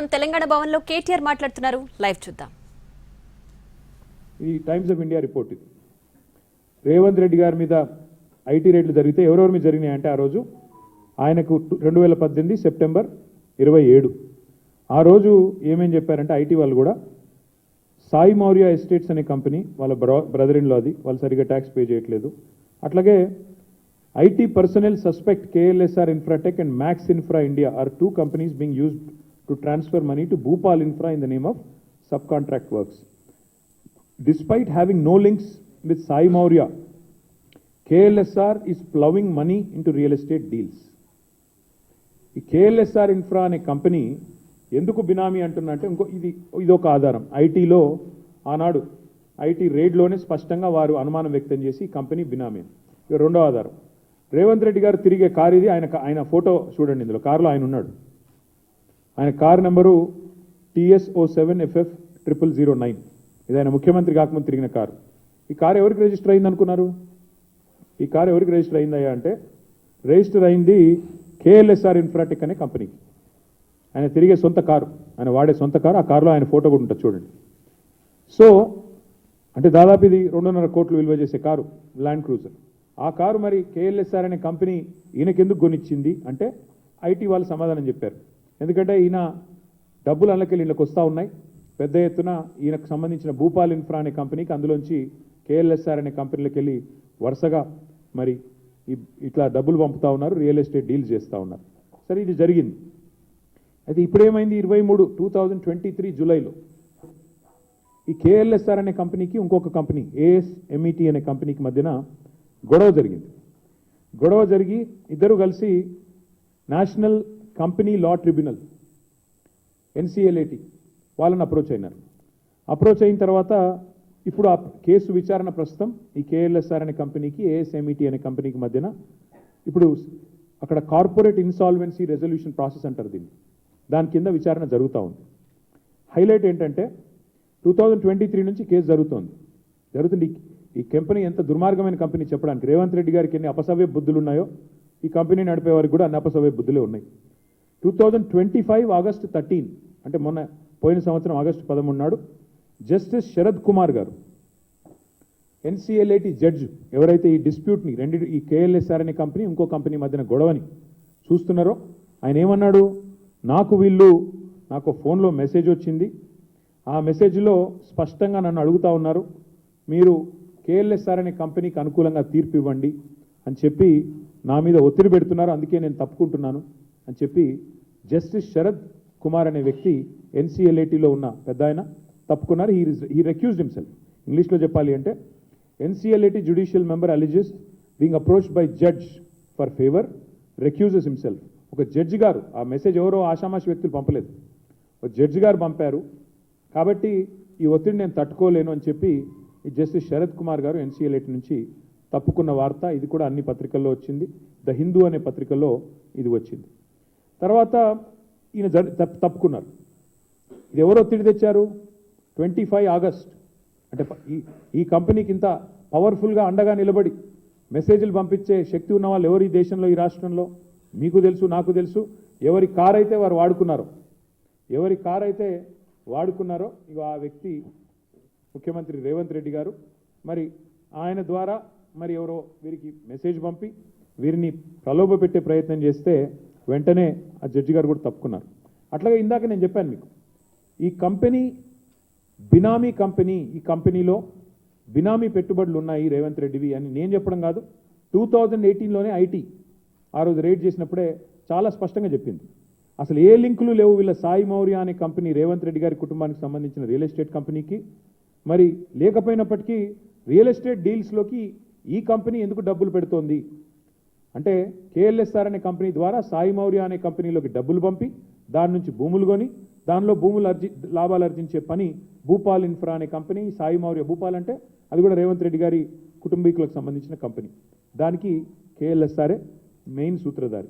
ప్రస్తుతం తెలంగాణ భవన్లో కేటీఆర్ మాట్లాడుతున్నారు. లైవ్ చూద్దాం. ఈ టైమ్స్ ఆఫ్ ఇండియా రిపోర్ట్. ఇది రేవంత్ రెడ్డి గారి మీద ఐటీ రేట్లు జరిగితే ఎవరెవరి మీద జరిగినాయి అంటే ఆ రోజు ఆయనకు రెండు వేల పద్దెనిమిది సెప్టెంబర్ ఇరవై ఏడు. ఆ రోజు ఏమేం చెప్పారంటే ఐటీ వాళ్ళు కూడా సాయి మౌర్య ఎస్టేట్స్ అనే కంపెనీ వాళ్ళ బ్ర బ్రదర్లో అది వాళ్ళు సరిగ్గా ట్యాక్స్ పే చేయట్లేదు. అట్లాగే IT personal suspect KLSR infratech and max infra India are two companies being used to transfer money to Bhupal Infra in the name of subcontract works Despite having no links with Sai Maurya, KLSR is plowing money into real estate deals. ఈ KLSR infra అనే company ఎందుకు బినామీ అంటున్నా అంటే ఇంకో ఇది ఇది ఒక ఆధారం. ఐటీలో ఆనాడు ఐటీ రేడ్లోనే స్పష్టంగా వారు అనుమానం వ్యక్తం చేసి ఈ కంపెనీ బినామీ. ఇక రెండో ఆధారం. రేవంత్ రెడ్డి గారు తిరిగే కారు ఇది ఆయన ఆయన ఫోటో చూడండి ఇందులో. కారులో ఆయన ఉన్నాడు. ఆయన car number TS O seven FF triple zero nine. ఇది ఆయన ముఖ్యమంత్రి కాకముందు తిరిగిన కారు. ఈ కారు ఎవరికి రిజిస్టర్ అయింది అనుకున్నారు? ఈ కారు ఎవరికి రిజిస్టర్ అయిందయ్యా అంటే రిజిస్టర్ అయింది కేఎల్ఎస్ఆర్ ఇన్ఫ్రాటెక్ అనే కంపెనీకి ఆయన తిరిగే సొంత కారు. ఆయన వాడే సొంత కారు. ఆ కారులో ఆయన ఫోటో కూడా ఉంటుంది చూడండి. సో అంటే దాదాపు ఇది రెండున్నర కోట్లు విలువ చేసే కారు ల్యాండ్ క్రూజర్. ఆ కారు మరి కేఎల్ఎస్ఆర్ అనే కంపెనీ ఈయనకెందుకు కొనిచ్చింది? అంటే ఐటీ వాళ్ళు సమాధానం చెప్పారు. ఎందుకంటే ఈయన డబ్బులు అందులోకెళ్ళి ఇళ్ళకి వస్తూ ఉన్నాయి. పెద్ద ఎత్తున ఈయనకు సంబంధించిన భూపాల్ ఇన్ఫ్రా అనే కంపెనీకి అందులోంచి కేఎల్ఎస్ఆర్ అనే కంపెనీలకు వెళ్ళి వరుసగా మరి ఇట్లా డబ్బులు పంపుతా ఉన్నారు రియల్ ఎస్టేట్ డీల్స్ చేస్తూ ఉన్నారు. సరే ఇది జరిగింది. అయితే ఇప్పుడేమైంది? ఇరవై మూడు టూ థౌజండ్ ట్వంటీ త్రీ జూలైలో ఈ కేఎల్ఎస్ఆర్ అనే కంపెనీకి ఇంకొక కంపెనీ ఏఎస్ఎంఈటీ అనే కంపెనీకి మధ్యన గొడవ జరిగింది. గొడవ జరిగి ఇద్దరు కలిసి national company law tribunal NCLAT వాళ్ళని అప్రోచ్ అయినారు. అప్రోచ్ అయిన తర్వాత ఇప్పుడు ఆ కేసు విచారణ ప్రస్తుతం ఈ కేఎల్ఎస్ఆర్ అనే కంపెనీకి ఏఎస్ఎంఈటీ అనే కంపెనీకి మధ్యన ఇప్పుడు అక్కడ కార్పొరేట్ ఇన్సాల్వెన్సీ రెజల్యూషన్ ప్రాసెస్ అంటారు దీన్ని. దాని కింద విచారణ జరుగుతూ ఉంది. హైలైట్ ఏంటంటే టూ థౌజండ్ ట్వంటీ త్రీ నుంచి కేసు జరుగుతోంది. జరుగుతుంది. ఈ- ఈ కంపెనీ ఎంత దుర్మార్గమైన కంపెనీ చెప్పడానికి రేవంత్ రెడ్డి గారికి ఎన్ని అపసవ్య బుద్ధులు ఉన్నాయో ఈ కంపెనీ నడిపే వారికి కూడా అన్ని అపసవ్య బుద్ధులే ఉన్నాయి. Two thousand twenty five August thirteen అంటే మొన్న పోయిన సంవత్సరం ఆగస్టు పదమూడు నాడు జస్టిస్ శరద్ కుమార్ గారు ఎన్సీఎల్ఏటి జడ్జ్ ఎవరైతే ఈ డిస్ప్యూట్ని రెండు ఈ కేఎల్ఎస్ఆర్ అనే కంపెనీ ఇంకో కంపెనీ మధ్యన గొడవని చూస్తున్నారో ఆయన ఏమన్నాడు? నాకు వీళ్ళు నాకు ఫోన్లో మెసేజ్ వచ్చింది. ఆ మెసేజ్లో స్పష్టంగా నన్ను అడుగుతా ఉన్నారు. మీరు కేఎల్ఎస్ఆర్ అనే కంపెనీకి అనుకూలంగా తీర్పు ఇవ్వండి అని చెప్పి నా మీద ఒత్తిడి పెడుతున్నారు. అందుకే నేను తప్పుకుంటున్నాను. అని చెప్పి జస్టిస్ శరద్ కుమార్ అనే వ్యక్తి ఎన్సీఎల్ఏటీలో ఉన్న పెద్ద ఆయన తప్పుకున్నారు. హీ హీ రెక్యూజ్డ్ హిమ్సెల్ఫ్ ఇంగ్లీష్లో చెప్పాలి అంటే NCLAT judicial member alleges being approach by judge for favour recuses himself ఒక జడ్జి గారు ఆ మెసేజ్ ఎవరో ఆషామాషి వ్యక్తులు పంపలేదు. ఒక జడ్జి గారు పంపారు. కాబట్టి ఈ ఒత్తిడి నేను తట్టుకోలేను అని చెప్పి ఈ జస్టిస్ శరత్ కుమార్ గారు ఎన్సీఎల్ఏటి నుంచి తప్పుకున్న వార్త ఇది కూడా అన్ని పత్రికల్లో వచ్చింది. ద హిందూ అనే పత్రికలో ఇది వచ్చింది. తర్వాత ఈయన తప్పుకున్నారు. ఇది ఎవరు ఒత్తిడి తెచ్చారు? Twenty five August. అంటే ఈ ఈ కంపెనీకి ఇంత పవర్ఫుల్గా అండగా నిలబడి మెసేజ్లు పంపించే శక్తి ఉన్న వాళ్ళు ఎవరు ఈ దేశంలో ఈ రాష్ట్రంలో? మీకు తెలుసు నాకు తెలుసు. ఎవరి కార్ అయితే వారు వాడుకున్నారో ఎవరి కార్ అయితే వాడుకున్నారో ఇక ఆ వ్యక్తి ముఖ్యమంత్రి రేవంత్ రెడ్డి గారు మరి ఆయన ద్వారా మరి ఎవరో వీరికి మెసేజ్ పంపి వీరిని ప్రలోభ పెట్టే ప్రయత్నం చేస్తే వెంటనే ఆ జడ్జి గారు కూడా తప్పుకున్నారు. అట్లాగే ఇందాక నేను చెప్పాను మీకు ఈ కంపెనీ బినామీ కంపెనీ ఈ కంపెనీలో బినామీ పెట్టుబడులు ఉన్నాయి రేవంత్ రెడ్డివి అని నేను చెప్పడం కాదు టూ థౌజండ్ ఎయిటీన్లోనే ఐటీ ఆ రోజు రేట్ చేసినప్పుడే చాలా స్పష్టంగా చెప్పింది. అసలు ఏ లింకులు లేవు వీళ్ళ సాయి మౌర్య అనే కంపెనీ రేవంత్ రెడ్డి గారి కుటుంబానికి సంబంధించిన రియల్ ఎస్టేట్ కంపెనీకి. మరి లేకపోయినప్పటికీ రియల్ ఎస్టేట్ డీల్స్లోకి ఈ కంపెనీ ఎందుకు డబ్బులు పెడుతోంది? అంటే కేఎల్ఎస్ఆర్ అనే కంపెనీ ద్వారా సాయి మౌర్య అనే కంపెనీలోకి డబ్బులు పంపి దాని నుంచి భూములు కొని దానిలో భూములు అర్జి లాభాలు ఆర్జించే పని భూపాల్ ఇన్ఫ్రా అనే కంపెనీ సాయి మౌర్య భూపాల్ అంటే అది కూడా రేవంత్ రెడ్డి గారి కుటుంబీకులకు సంబంధించిన కంపెనీ. దానికి కేఎల్ఎస్ఆర్ఏ మెయిన్ సూత్రధారి.